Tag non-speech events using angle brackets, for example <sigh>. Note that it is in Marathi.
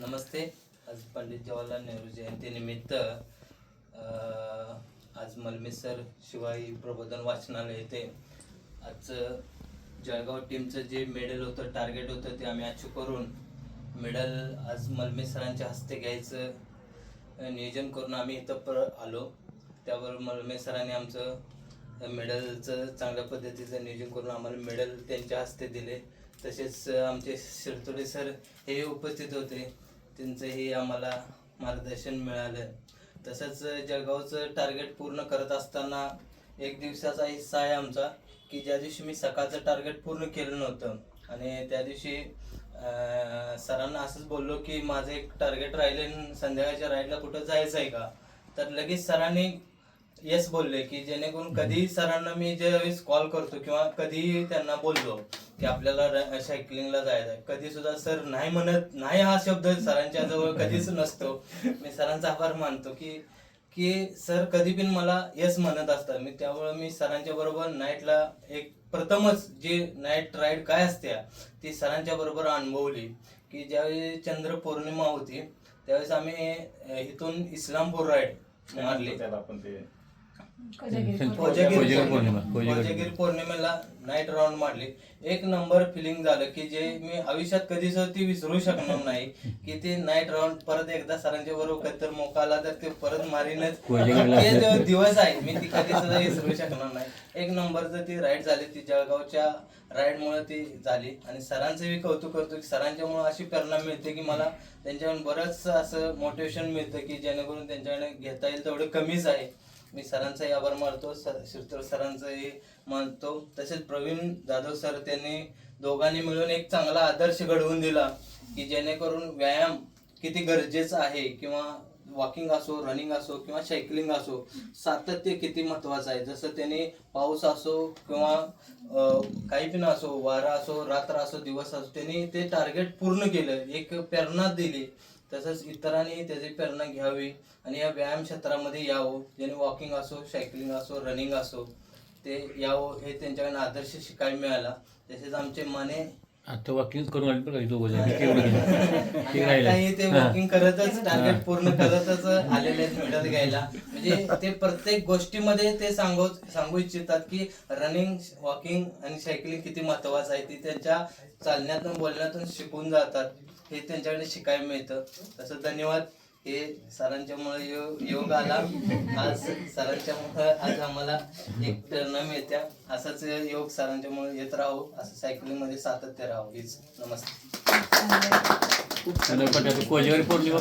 नमस्ते. आज पंडित जवाहरलाल नेहरू जयंतीनिमित्त आज मलमेसर शिवाई प्रबोधन वाचनालय येथे आजचं जळगाव टीमचं जे मेडल होतं टार्गेट होतं ते आम्ही अचीव करून मेडल आज मलमेसरांच्या हस्ते घ्यायचं नियोजन करून आम्ही इथं पर आलो. त्यावर मलमे सरांनी आमचं मेडलचं चांगल्या पद्धतीचं नियोजन करून आम्हाला मेडल त्यांच्या हस्ते दिले. तसेच आमचे शिरतोडे सर हे उपस्थित होते. त्यांचंही आम्हाला मार्गदर्शन मिळालं. तसंच जळगावचं टार्गेट पूर्ण करत असताना एक दिवसाचा हिस्सा आहे आमचा की ज्या दिवशी मी सकाळचं टार्गेट पूर्ण केलं नव्हतं. आणि त्या दिवशी सरांना असंच बोललो की माझं एक टार्गेट राहिले संध्याकाळच्या राईडला कुठं जायचं आहे का? तर लगेच सरांनी येस बोलले की जेणेकरून कधीही सरांना मी ज्यावेळेस कॉल करतो किंवा कधीही त्यांना बोललो की आपल्याला सायकलिंगला जायचं आहे कधी सुद्धा सर नाही म्हणत नाही हा शब्द सरांच्या जवळ कधीच नसतो. मी सरांचा आभार मानतो की की सर कधी पण मला येस म्हणत असतात. मी त्यामुळे मी सरांच्या बरोबर नाईटला एक प्रथमच जे नाईट राईड काय असते ती सरांच्या बरोबर अनुभवली. की ज्यावेळी चंद्र पौर्णिमा होती त्यावेळेस आम्ही इथून इस्लामपूर राईड मारली. त्याला आपण ते कोजागिरी कोजागिरी पौर्णिमा, कोजागिरी. कोजागिरी पौर्णिमेला नाईट राऊंड मारली. एक नंबर फिलिंग झालं की जे मी आयुष्यात कधीच ती विसरू शकणार नाही की ते नाईट राऊंड परत एकदा सरांच्या बरोबर कधी तर मोका आला तर ते परत मारीनच. ते दिवस आहे मी ती कधी सुद्धा विसरू शकणार नाही. एक नंबरचं ती राईड झाली ती जळगावच्या राईड मुळे ती झाली. आणि सरांचं मी कौतुक करतो की सरांच्यामुळे अशी प्रेरणा मिळते की मला त्यांच्याकडून बरंच असं मोटिवेशन मिळतं की जेणेकरून त्यांच्याकडे घेता येईल तेवढं कमीच आहे. मी सरांचाही आभार मानतो सर शिरतोड सरांचाही मानतो. तसेच प्रवीण जाधव सर त्यांनी दोघांनी मिळून एक चांगला आदर्श घडवून दिला की जेणेकरून व्यायाम किती गरजेचा आहे किंवा वॉकिंग असो रनिंग असो किंवा सायकलिंग असो सातत्य किती महत्वाचं आहे. जसं त्यांनी पाऊस असो किंवा काही पण असो वारा असो रात्र असो दिवस असो त्यांनी ते टार्गेट पूर्ण केलं. एक प्रेरणा दिली. तसंच इतरांनी त्याची प्रेरणा घ्यावी आणि या व्यायाम क्षेत्रामध्ये यावं ज्याने वॉकिंग असो सायकलिंग असो रनिंग असो ते यावं हे त्यांच्याकडनं आदर्श शिकायला मिळाला. तसेच आमचे माने <laughs> आता वॉकिंग करून आले का दोघं जण. राहिलं. आताही ते. वॉकिंग करतच टार्गेट पूर्ण करतच आलेले आहेत मेडल घ्यायला. म्हणजे ते प्रत्येक गोष्टीमध्ये ते सांगू सांगू इच्छितात की रनिंग वॉकिंग आणि सायकलिंग किती महत्वाचं आहे ती त्यांच्या चालण्यातून बोलण्यातून शिकून जातात. हे त्यांच्याकडे शिकायला मिळतं. तसं धन्यवाद. हे सरांच्यामुळे योग योग आला. आज सरांच्यामुळे आज आम्हाला एक प्रेरणा मिळत्या असाच योग सरांच्यामुळे येत राहू. असं सायकलिंगमध्ये सातत्य राहू. हीच नमस्ते आणि पौर्णिमा